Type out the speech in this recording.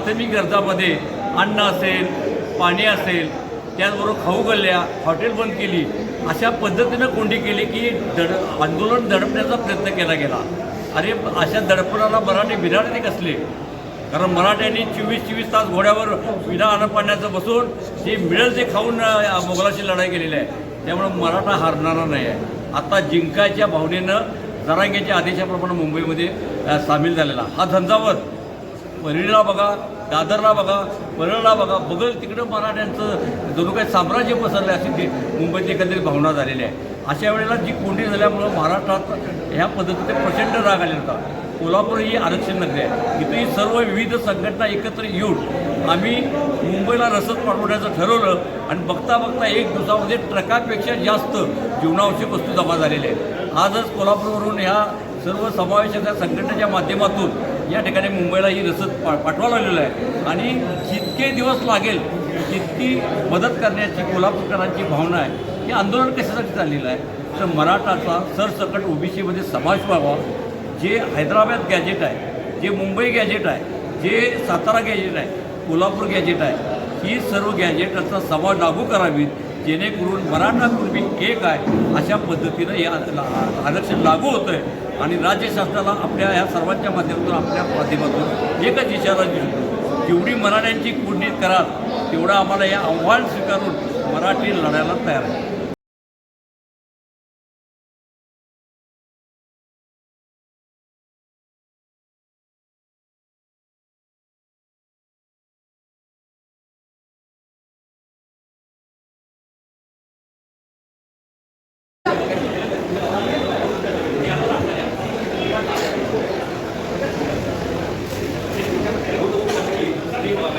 प्राथमिक गरजामध्ये अन्न असेल पाणी असेल त्याचबरोबर खाऊ गल्ल्या हॉटेल बंद केली अशा पद्धतीनं कोंडी केली की दड आंदोलन दडपण्याचा प्रयत्न केला गेला. अरे अशा दडपणाला मराठी बिराडणे कसले? कारण मराठ्यांनी चोवीस चोवीस तास घोड्यावर विना अन्न पाण्याचं बसून जे मिळेल ते खाऊन मोगलाशी लढाई केलेली आहे. त्यामुळं मराठा हारणारा नाही आहे. आता जिंकायच्या भावनेनं जरांगेच्या आदेशाप्रमाणे मुंबईमध्ये सामील झालेला. हा धंदावत परळीला बघा दादरला बघा परळला बघा बघल तिकडं मराठ्यांचं जणू काही साम्राज्य पसरलं अशी ती मुंबईत एकंदरीत भावना झालेली आहे. अशा वेळेला जी कोंडी झाल्यामुळं महाराष्ट्रात ह्या पद्धतीने प्रचंड राग आलेला होता. कोल्हापूर ही आरक्षण नगरी आहे. इथे सर्व विविध संघटना एकत्र येऊन आम्ही मुंबईला रसद पाठवण्याचं ठरवलं आणि बघता बघता एक दिवसामध्ये ट्रकापेक्षा जास्त जीवनावश्यक वस्तू जमा झालेल्या आहेत. आजच कोल्हापूरवरून ह्या सर्व समावेशक संघटनेच्या माध्यमातून या ठिकाणी मुंबईला ही रसद पा पाठवायला लागलेलं आहे. आणि जितके दिवस लागेल जितकी मदत करण्याची कोल्हापूरकरांची भावना आहे हे आंदोलन कशासाठी चाललेलं आहे? तर मराठाचा सरसकट ओबीसीमध्ये समावेश व्हावा जे हैदराबाद गॅजेट आहे जे मुंबई गॅजेट आहे जे सातारा गॅजेट आहे कोल्हापूर गॅजेट आहे ही सर्व गॅजेटाचा समाज लागू करावीत जेणेकरून मराठा पूर्वी एक आहे अशा पद्धतीनं हे आरक्षण लागू होतं आहे आणि राज्य शासनाला आपल्या ह्या सर्वांच्या माध्यमातून आपल्या माध्यमातून एकच इशारा दिसतो जेवढी मराठ्यांची कुंडीत कराल तेवढं आम्हाला हे आव्हान स्वीकारून मराठी लढायला तयार आहे.